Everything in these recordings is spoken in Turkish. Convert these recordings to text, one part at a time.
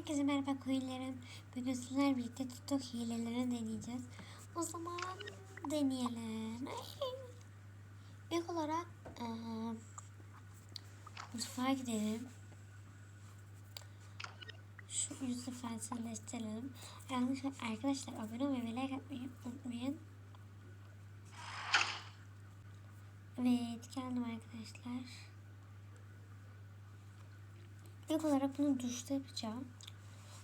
Herkese merhaba koyunlarım. Bugün sizlerle birlikte TikTok hilelerini deneyeceğiz. O zaman deneyelim. İlk olarak eee mutfağa gidelim. Şu yüzü felsefileştirelim. Arkadaşlar, arkadaşlar abone olmayı ve like atmayı unutmayın. Evet geldim arkadaşlar. İlk olarak bunu duşta yapacağım.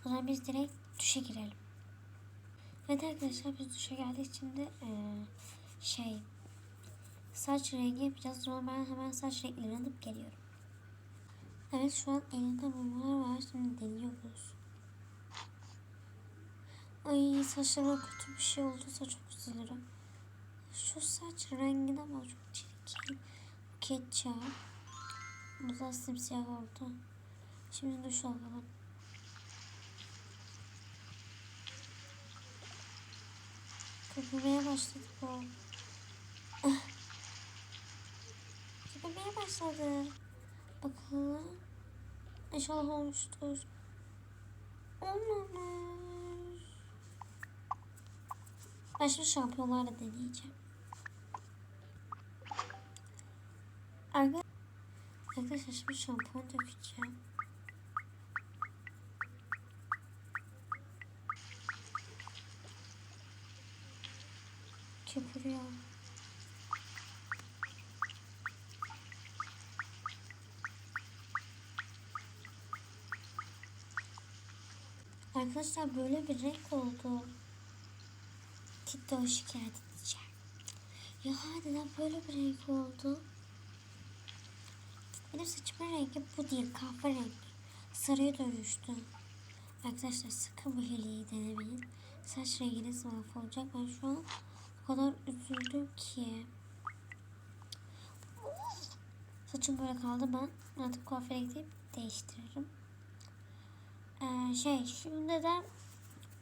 O zaman biz direkt duşa girelim. Evet arkadaşlar biz duşa geldik şimdi eee, şey saç rengi yapacağız. Zaman ben hemen saç renklerini alıp geliyorum. Evet şu an elimde mumlar var. Şimdi deniyoruz. Ay saçlarıma kötü bir şey olduysa çok üzülürüm. Şu saç rengine bak çok çirkin. Ketçap. Bu da simsiyah oldu. Şimdi duş alalım. Köpürmeye başladı bu. Köpürmeye başladı. Bakalım. İnşallah olmuştur. Olmamış. Şimdi şampiyonlarla deneyeceğim. Arka- Arkadaşlar şimdi şampuan dökeceğim. Köpürüyor. Arkadaşlar böyle bir renk oldu. TikTok'a şikayet edeceğim. Ya neden böyle bir renk oldu? Benim saçımın rengi bu değil kahverengi. Sarıya dönüştü. Arkadaşlar sakın bu hileyi denemeyin. Saç renginiz mahvolacak. Ben şu an kadar üzüldüm ki. Saçım böyle kaldı. Ben artık kuaföre gidip değiştiririm. Ee, şey şimdi de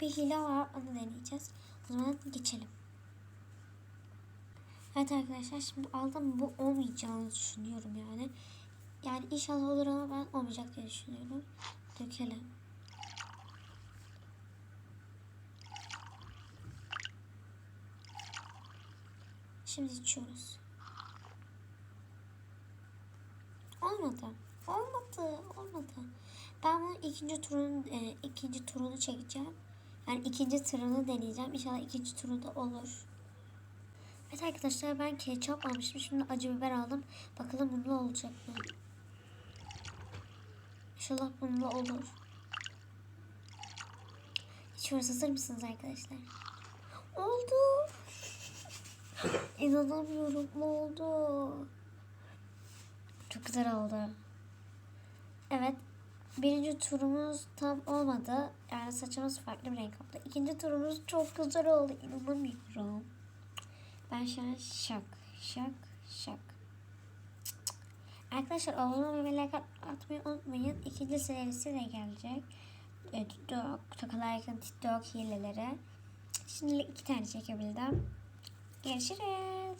bir hile var. Onu deneyeceğiz. O zaman geçelim. Evet arkadaşlar şimdi aldım bu olmayacağını düşünüyorum yani. Yani inşallah olur ama ben olmayacak diye düşünüyorum. Dökelim. Şimdi içiyoruz. Olmadı. Olmadı. Olmadı. Ben bunun ikinci turun e, ikinci turunu çekeceğim. Yani ikinci turunu deneyeceğim. İnşallah ikinci turunda olur. Evet arkadaşlar ben ketçap almıştım. Şimdi acı biber aldım. Bakalım bununla olacak mı? İnşallah bununla olur. İçiyoruz. Hazır mısınız arkadaşlar? Oldu. İnanamıyorum. Oldu. Çok güzel oldu. Evet. Birinci turumuz tam olmadı. Yani saçımız farklı bir renk oldu. İkinci turumuz çok güzel oldu. İnanamıyorum. Ben şu an şok. Şok. Şok. Arkadaşlar olmayı ve like atmayı unutmayın. İkinci serisi de gelecek. E, TikTok, Tokalarken TikTok hileleri. Şimdilik iki tane çekebildim. Görüşürüz.